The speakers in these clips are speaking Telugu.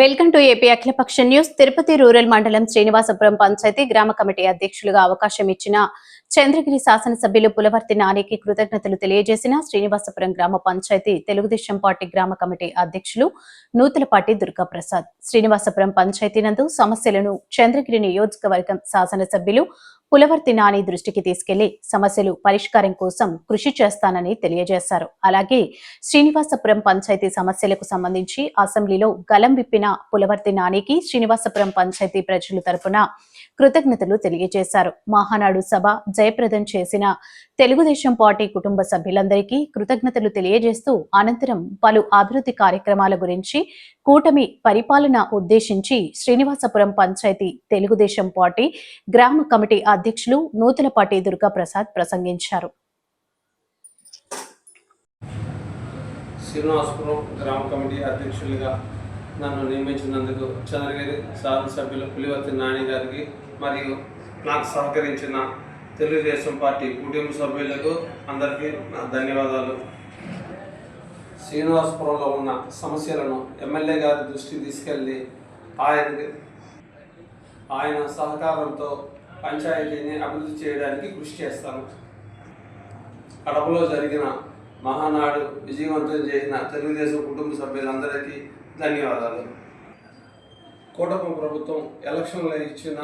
Welcome to AP Akhilapaksha news. Tirupati rural మండలం శ్రీనివాసపురం పంచాయతీ గ్రామ కమిటీ అధ్యక్షులుగా అవకాశం ఇచ్చిన చంద్రగిరి శాసనసభ్యులు పులవర్తి నానికి కృతజ్ఞతలు తెలియజేసిన శ్రీనివాసపురం గ్రామ పంచాయతీ తెలుగుదేశం పార్టీ గ్రామ కమిటీ అధ్యక్షులు నూతలపాటి దుర్గాప్రసాద్. శ్రీనివాసపురం పంచాయతీ నందు సమస్యలను చంద్రగిరి నియోజకవర్గం శాసనసభ్యులు పులవర్తి నాని దృష్టికి తీసుకెళ్ళి సమస్యలు పరిష్కారం కోసం కృషి చేస్తానని తెలియజేశారు. అలాగే శ్రీనివాసపురం పంచాయతీ సమస్యలకు సంబంధించి అసెంబ్లీలో గలం విప్పిన పులవర్తి నానికి శ్రీనివాసపురం పంచాయతీ ప్రజల తరపున కృతజ్ఞతలు తెలియజేశారు. మహానాడు సభ జయప్రదం చేసిన తెలుగుదేశం పార్టీ కుటుంబ సభ్యులందరికీ కృతజ్ఞతలు తెలియజేస్తూ అనంతరం పలు అభివృద్ధి కార్యక్రమాల గురించి కూటమి పరిపాలన ఉద్దేశించి శ్రీనివాసపురం పంచాయతీ తెలుగుదేశం పార్టీ గ్రామ కమిటీ అధ్యక్షులు నూతలపాటి దుర్గాప్రసాద్ ప్రసంగించారు. శ్రీనివాసపురం గ్రామ కమిటీ అధ్యక్షులుగా నన్ను నియమించినందుకు చంద్రగిరి శాసనసభ్యులు పులివర్తి నాని గారికి మరియు నాకు సహకరించిన తెలుగుదేశం పార్టీ కుటుంబ సభ్యులకు అందరికీ నా ధన్యవాదాలు. శ్రీనివాసపురంలో ఉన్న సమస్యలను ఎమ్మెల్యే గారి దృష్టికి తీసుకెళ్ళి ఆయన ఆయన సహకారంతో పంచాయతీని అభివృద్ధి చేయడానికి కృషి చేస్తాను కడపలో జరిగిన మహానాడు విజయవంతం చేసిన తెలుగుదేశం కుటుంబ సభ్యులందరికీ ధన్యవాదాలు. కూటమి ప్రభుత్వం ఎలక్షన్లో ఇచ్చిన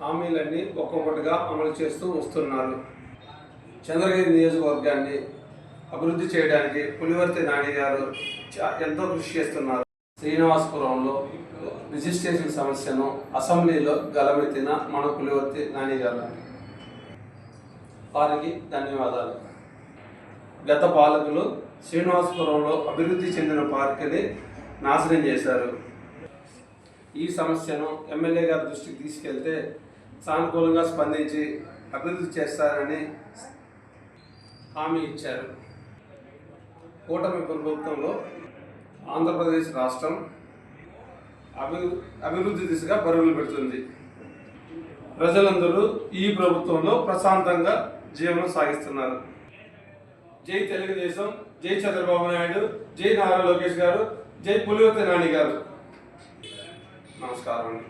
హామీలన్నీ ఒక్కొక్కటిగా అమలు చేస్తూ వస్తున్నారు. చంద్రగిరి నియోజకవర్గాన్ని అభివృద్ధి చేయడానికి పులివర్తి నాని గారు ఎంతో కృషి చేస్తున్నారు. శ్రీనివాసపురంలో రిజిస్ట్రేషన్ సమస్యను అసెంబ్లీలో గలమెత్తిన మన పులివర్తి నాని గారు. వారికి ధన్యవాదాలు. గత పాలకులు శ్రీనివాసపురంలో అభివృద్ధి చెందిన పార్కుని నాశనం చేశారు. ఈ సమస్యను ఎమ్మెల్యే గారి దృష్టికి తీసుకెళ్తే సానుకూలంగా స్పందించి అభివృద్ధి చేస్తారని హామీ ఇచ్చారు. కూటమి ప్రభుత్వంలో ఆంధ్రప్రదేశ్ రాష్ట్రం అభి అభివృద్ధి దిశగా పరుగులు పెడుతుంది. ప్రజలందరూ ఈ ప్రభుత్వంలో ప్రశాంతంగా జీవనం సాగిస్తున్నారు. జై తెలుగుదేశం జై చంద్రబాబు నాయుడు జై నారా లోకేష్ గారు జై పులివర్తి నాని గారు. నమస్కారం అండి.